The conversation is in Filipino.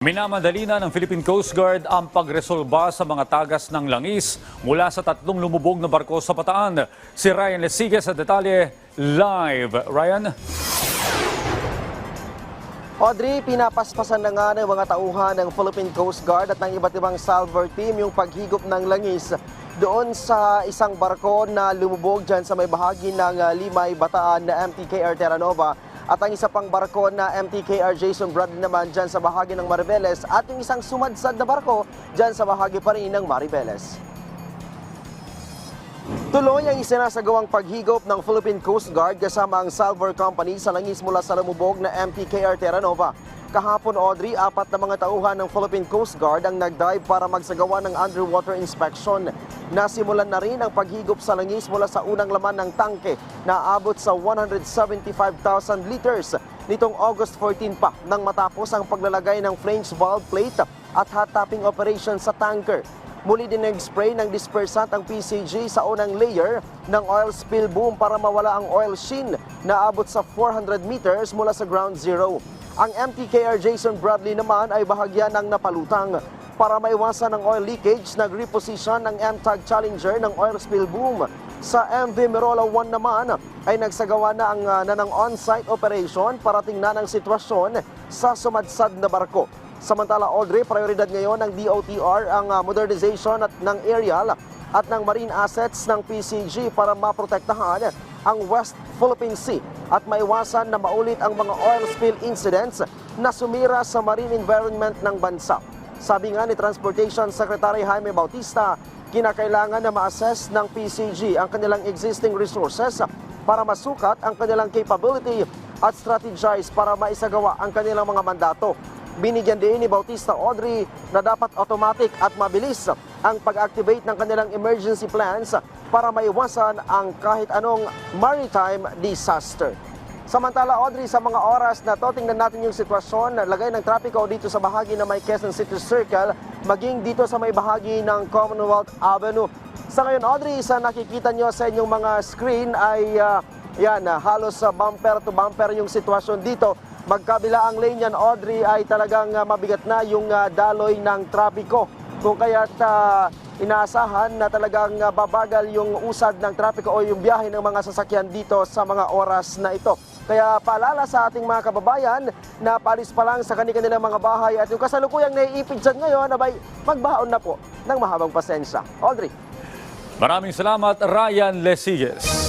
Minamadali na ng Philippine Coast Guard ang pagresolba sa mga tagas ng langis mula sa tatlong lumubog na barko sa Bataan. Si Ryan Lesigue sa detalye live. Ryan? Audrey, pinapaspasan na nga ng mga tauhan ng Philippine Coast Guard at ng iba't ibang salver team yung paghigop ng langis doon sa isang barko na lumubog dyan sa may bahagi ng ah, Limay, Bataan na MTKR Terra Nova at ang isa pang barko na MTKR Jason Bradley naman dyan sa bahagi ng Maribeles at yung isang sumadsad na barko dyan sa bahagi pa rin ng Maribeles. Tuloy ang isinasagawang paghigop ng Philippine Coast Guard kasama ang Salvor Company sa langis mula sa lumubog na MTKR Terra Nova. Kahapon, Audrey, apat na mga tauhan ng Philippine Coast Guard ang nagdive para magsagawa ng underwater inspection. Nasimulan na rin ang paghigop sa langis mula sa unang laman ng tangke na abot sa 175,000 liters nitong August 14 pa nang matapos ang paglalagay ng flange valve plate at hot tapping operation sa tanker. Muli din nag-spray ng dispersant ang PCG sa unang layer ng oil spill boom para mawala ang oil sheen na abot sa 400 meters mula sa ground zero. Ang MTKR Jason Bradley naman ay bahagya ng napalutang. Para maiwasan ang oil leakage, nag-reposition ng MTAG Challenger ng oil spill boom. Sa MV Merola 1 naman ay nagsagawa na ang uh, na ng on-site operation para tingnan ang sitwasyon sa sumadsad na barko. Samantala, Audrey, prioridad ngayon ng DOTR ang uh, modernization at ng aerial at ng marine assets ng PCG para maprotektahan ang West Philippine Sea at maiwasan na maulit ang mga oil spill incidents na sumira sa marine environment ng bansa. Sabi nga ni Transportation Secretary Jaime Bautista, kinakailangan na ma-assess ng PCG ang kanilang existing resources para masukat ang kanilang capability at strategize para maisagawa ang kanilang mga mandato. Binigyan din ni Bautista Audrey na dapat automatic at mabilis ang pag-activate ng kanilang emergency plans para maiwasan ang kahit anong maritime disaster. Samantala, Audrey, sa mga oras na to, tingnan natin yung sitwasyon lagay ng trapiko dito sa bahagi ng may Quezon City Circle, maging dito sa may bahagi ng Commonwealth Avenue. Sa ngayon, Audrey, sa nakikita nyo sa inyong mga screen ay ah, yan, ah, halos sa bumper to bumper yung sitwasyon dito. Magkabila ang lane yan, Audrey, ay talagang ah, mabigat na yung ah, daloy ng trapiko. Kung kaya't ah, inaasahan na talagang ah, babagal yung usad ng trapiko o yung biyahe ng mga sasakyan dito sa mga oras na ito. Kaya paalala sa ating mga kababayan na palis pa lang sa kanilang mga bahay at yung kasalukuyang naiipid dyan ngayon, abay, magbaon na po ng mahabang pasensya. Audrey. Maraming salamat, Ryan Lesigues.